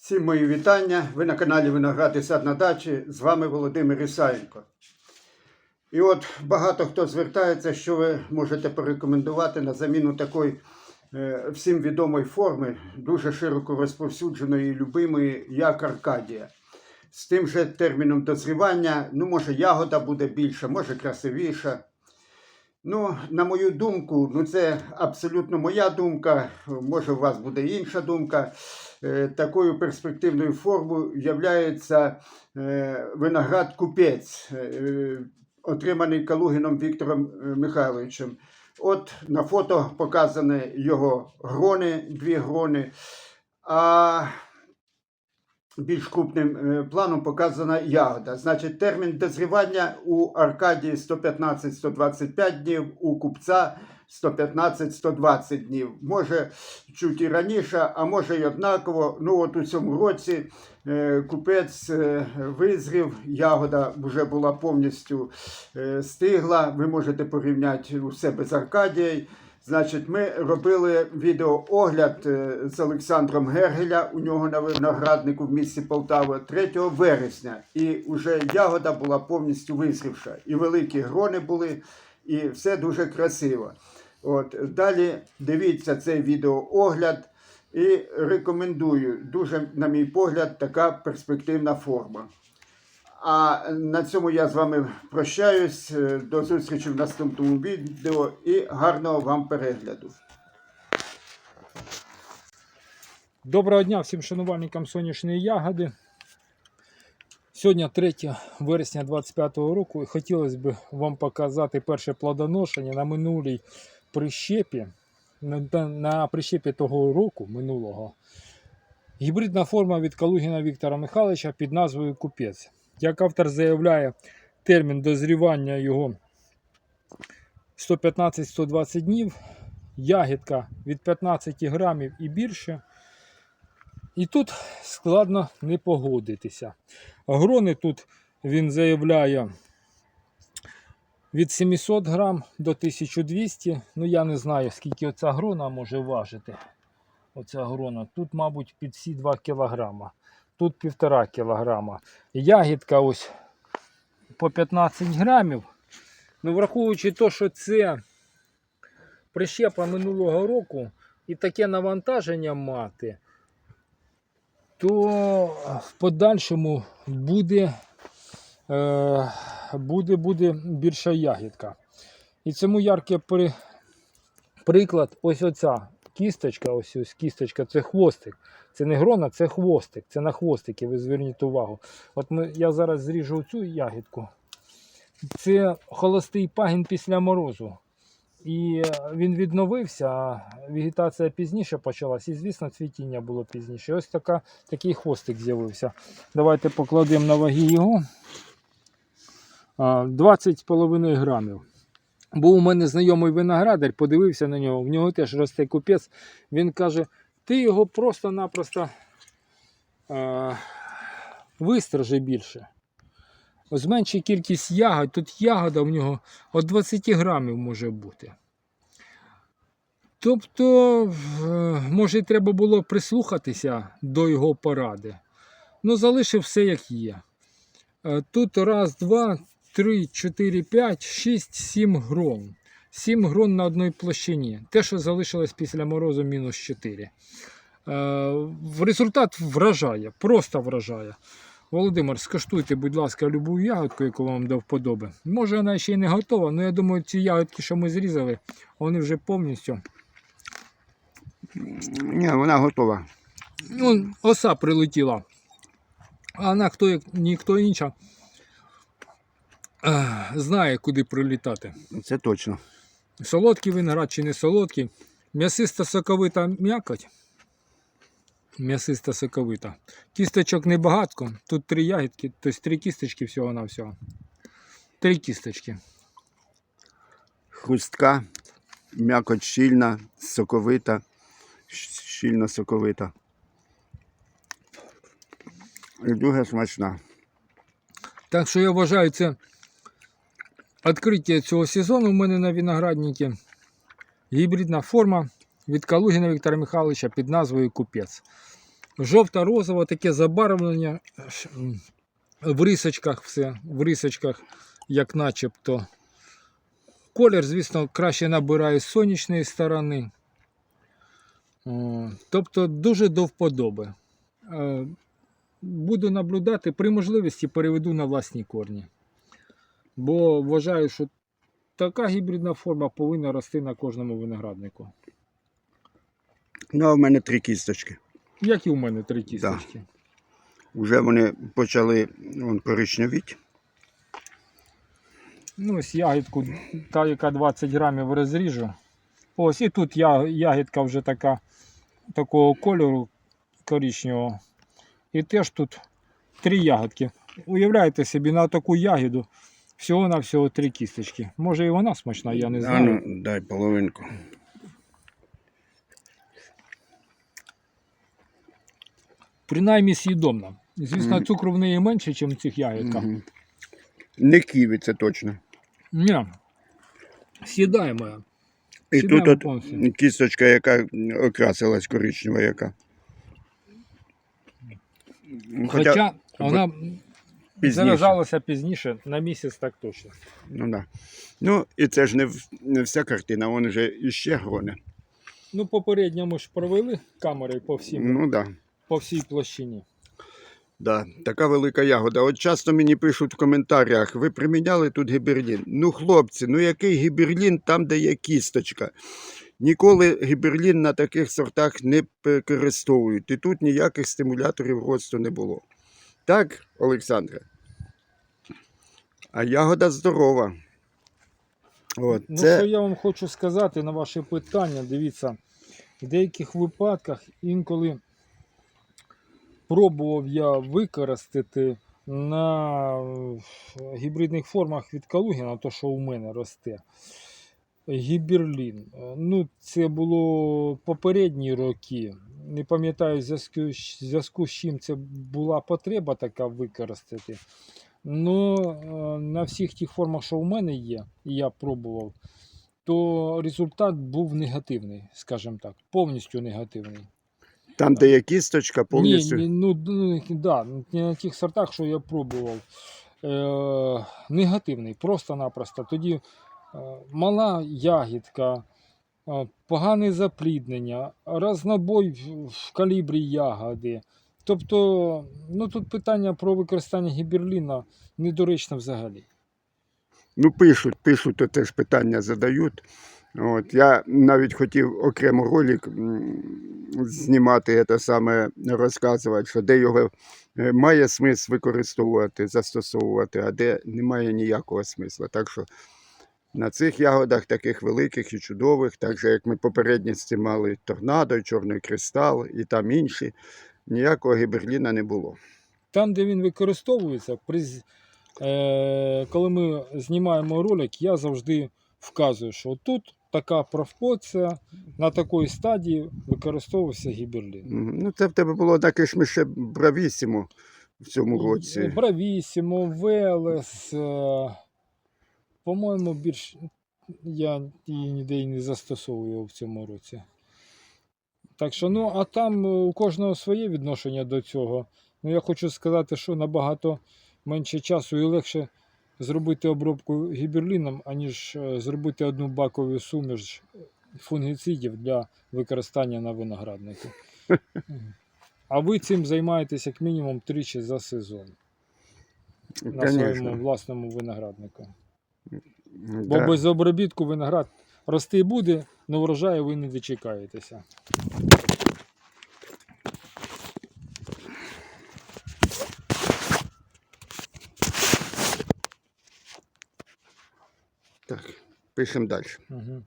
Всім мої вітання. Ви на каналі Виноград і сад на дачі. З вами Володимир Ісаєнко. І от багато хто звертається, що ви можете порекомендувати на заміну такої е, всім відомої форми, дуже широко розповсюдженої і любимої, як Аркадія. З тим же терміном дозрівання, ну, може, ягода буде більша, може красивіша. Ну, на мою думку, ну це абсолютно моя думка, може, у вас буде інша думка. Е, Такою перспективною формою є виноград купець, е, отриманий Калугіном Віктором е, Михайловичем. От на фото показані його грони, дві грони. А більш крупним е, планом показана ягода. Значить, термін дозрівання у Аркадії 115-125 днів, у купця 115-120 днів. Може чуть і раніше, а може й однаково. Ну от у цьому році е, купець е, визрів, ягода вже була повністю е, стигла. Ви можете порівняти у себе з Аркадією. Значить, ми робили відеоогляд з Олександром Гергеля у нього на винограднику в місті Полтава 3 вересня. І вже ягода була повністю визрівша. І великі грони були, і все дуже красиво. От, далі дивіться цей відеоогляд і рекомендую. Дуже, на мій погляд, така перспективна форма. А на цьому я з вами прощаюсь. До зустрічі в наступному відео і гарного вам перегляду. Доброго дня всім шанувальникам сонячної ягоди. Сьогодні 3 вересня 2025 року і хотілося б вам показати перше плодоношення на минулій прищепі. На, на- прищепі того року минулого. Гібридна форма від Калугіна Віктора Михайловича під назвою Купець. Як автор заявляє, термін дозрівання його 115-120 днів, ягідка від 15 грамів і більше. І тут складно не погодитися. Грони тут він заявляє від 700 грам до 1200. Ну я не знаю, скільки оця грона може важити. Оця грона. Тут, мабуть, під всі 2 кілограма. Тут 1,5 кілограма. Ягідка ось по 15 грамів. Ну, враховуючи те, що це прищепа минулого року і таке навантаження мати, то в подальшому буде, буде, буде більша ягідка. І цьому яркий при, приклад ось оця кісточка, ось ось кісточка, це хвостик. Це не грона, це хвостик. Це на хвостики, ви зверніть увагу. От ми, я зараз зріжу цю ягідку. Це холостий пагін після морозу. І е, він відновився, а вегетація пізніше почалась, і, звісно, цвітіння було пізніше. Ось така, такий хвостик з'явився. Давайте покладемо на ваги його. А, 20,5 грамів. Був у мене знайомий виноградар, подивився на нього, в нього теж росте купець. Він каже: ти його просто-напросто а, вистражи більше. Зменши кількість ягод. Тут ягода в нього від 20 грамів може бути. Тобто, е, може, треба було прислухатися до його поради. Ну, залишив все як є. Е, Тут раз, два, три, чотири, п'ять, шість, сім грон. Сім грон на одній площині. Те, що залишилось після морозу, мінус 4. Е, результат вражає, просто вражає. Володимир, скаштуйте, будь ласка, любу ягодку, яку вам до вподоби. Може, вона ще й не готова, але я думаю, ці ягодки, що ми зрізали, вони вже повністю. Ні, вона готова. Ну, оса прилетіла. А вона хто як ніхто інша знає, куди прилітати. Це точно. Солодкий виноград чи не солодкий. М'ясиста соковита м'якоть. М'ясиста соковита. Кісточок небагатко. Тут три ягідки, тобто три кісточки всього на всього. Три кісточки. хрустка, м'якоть щільна, соковита, щільно соковита. І дуже смачна. Так що я вважаю, це відкриття цього сезону в мене на винограднику. Гібридна форма від Калугіна Віктора Михайловича під назвою Купець. Жовто-розове таке забарвлення в рисочках все, в рисочках, як начебто. Колір, звісно, краще набирає з сонячної сторони. Тобто дуже до вподоби. Е, Буду наблюдати, при можливості переведу на власні корні. Бо вважаю, що така гібридна форма повинна рости на кожному винограднику. Ну, а в мене три кісточки. Як і у мене три кісточки. Уже вони почали вон, коричневіть. Ну, ось ягідку, та, яка 20 грамів розріжу. Ось і тут я, ягідка вже така, такого кольору коричневого. І теж тут три ягодки. Уявляєте собі, на таку ягіду всього-навсього три кісточки. Може і вона смачна, я не А знаю. ну, дай половинку. Принаймні з'їдомна. Звісно, Мгм. цукру в неї менше, ніж в цих ягідках. Мгм. Не ківі, це точно. Ні. Сідаємо. І Сідаємо тут повністю. от кісточка, яка окрасилась коричнева, яка. Хоча, вона пізніше. заражалася пізніше, на місяць так точно. Ну, да. ну і це ж не, в- не вся картина, вон вже іще грони. Ну, попередньо ми ж провели камери по, всім, Ну. Да. по всій площині. Да, така велика ягода. От часто мені пишуть в коментарях, ви приміняли тут гіберлін. Ну, хлопці, ну який гіберлін там, де є кісточка? Ніколи гіберлін на таких сортах не використовують. І тут ніяких стимуляторів росту не було. Так, Олександре? А ягода здорова. От, Ну, це... що я вам хочу сказати на ваше питання, дивіться, в деяких випадках інколи пробував я використати на е, гібридних формах від Калугіна, то що у мене росте. Гіберлін. Ну, це було попередні роки. Не пам'ятаю, в зв'язку з чим це була потреба така використати. Ну, е, на всіх тих формах, що у мене є, і я пробував, то результат був негативний, скажімо так, повністю негативний. Там, де є кісточка, повністю. Ні, ну, ну, да, на тих сортах, що я пробував. Е, негативний, просто-напросто. Тоді е, мала ягідка, е, погане запліднення, разнобой в, в калібрі ягоди. Тобто, ну тут питання про використання гіберліна недоречне взагалі. Ну, пишуть, пишуть, то теж питання задають. От, я навіть хотів окремо ролик знімати, це саме розказувати, що де його е, має смисл використовувати, застосовувати, а де немає ніякого смисла. Так що на цих ягодах, таких великих і чудових, так же як ми попередні знімали торнадо, чорний кристал і там інші, ніякого гіберліна не було. Там, де він використовується, при, е, коли ми знімаємо ролик, я завжди вказую, що тут така профпоція на такій стадії використовувався гіберлін. Ну, це в тебе було таке ж ми ще бравісімо в цьому році. Бравісімо, Велес. е, По-моєму, більш я її ніде і не застосовую в цьому році. Так що, ну, а там е, у кожного своє відношення до цього. Ну, я хочу сказати, що набагато менше часу і легше зробити обробку гіберліном, аніж е, зробити одну бакову суміш фунгіцидів для використання на винограднику. А ви цим займаєтесь як мінімум тричі за сезон на своєму власному винограднику. Бо Да. без обробітку виноград рости буде, але врожаю ви не дочекаєтеся. Так, пишемо далі. Угу.